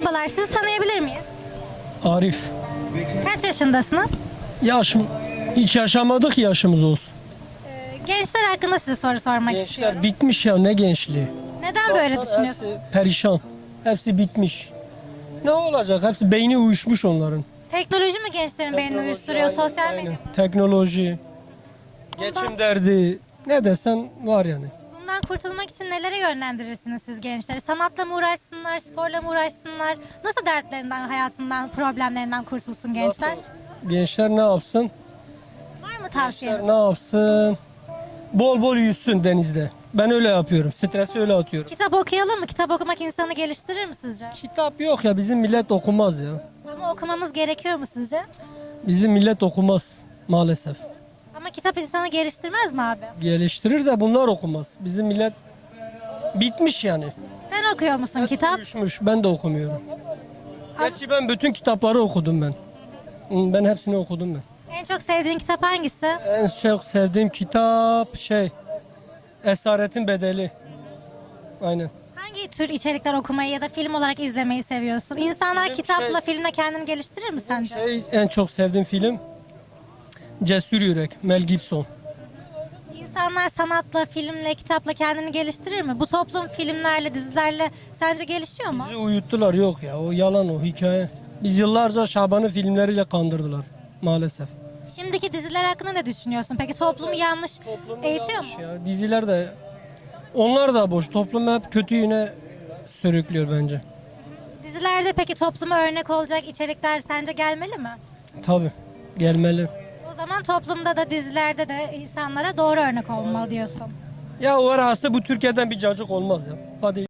Merhabalar, sizi tanıyabilir miyiz? Arif. Kaç yaşındasınız? Yaşım hiç yaşamadık yaşımız olsun. Ee, Gençler hakkında size soru sormak istiyorum. Gençler bitmiş ya ne gençliği. Neden böyle düşünüyorsunuz? Hepsi perişan. Hepsi bitmiş. Ne olacak? Hepsi beyni uyuşmuş onların. Teknoloji mi gençlerin beynini uyuşturuyor, Aynen, sosyal aynen. medya mı? Teknoloji. Geçim derdi. Ne desen var yani. Bundan kurtulmak için nelere yönlendirirsiniz siz gençleri? Sanatla mı uğraşsınlar, sporla mı uğraşsınlar? Nasıl dertlerinden, hayatından, problemlerinden kurtulsun gençler? Gençler ne yapsın? Var mı tavsiyeniz? Gençler ne yapsın? Bol bol yüzsün denizde. Ben öyle yapıyorum. Stresi öyle atıyorum. Kitap okuyalım mı? Kitap okumak insanı geliştirir mi sizce? Kitap yok ya bizim millet okumaz ya. Ama okumamız gerekiyor mu sizce? Bizim millet okumaz maalesef. Kitap insanı geliştirmez mi abi? Geliştirir de bunlar okumaz. Bizim millet bitmiş yani. Sen okuyor musun kitap? Uyuşmuş. Ben de okumuyorum. Gerçi ben bütün kitapları okudum ben. Hı, Ben hepsini okudum ben. En çok sevdiğin kitap hangisi? En çok sevdiğim kitap şey Esaretin Bedeli. Aynen. Hangi tür içerikler okumayı ya da film olarak izlemeyi seviyorsun? İnsanlar kitapla şey- filmle kendini geliştirir mi sence? Şey, en çok sevdiğim film Cesur Yürek, Mel Gibson. İnsanlar sanatla, filmle, kitapla kendini geliştirir mi? Bu toplum filmlerle, dizilerle sence gelişiyor mu? Bizi uyuttular yok ya o yalan o hikaye. Biz yıllarca Şaban'ı filmleriyle kandırdılar maalesef. Şimdiki diziler hakkında ne düşünüyorsun? Peki toplumu yanlış eğitiyor mu? Ya, diziler de onlar da boş. Toplum hep kötü yöne sürüklüyor bence. Dizilerde peki topluma örnek olacak içerikler sence gelmeli mi? Tabi gelmeli. O zaman toplumda da dizilerde de insanlara doğru örnek olmalı diyorsun. Ya o arası bu Türkiye'den bir cacık olmaz ya. Hadi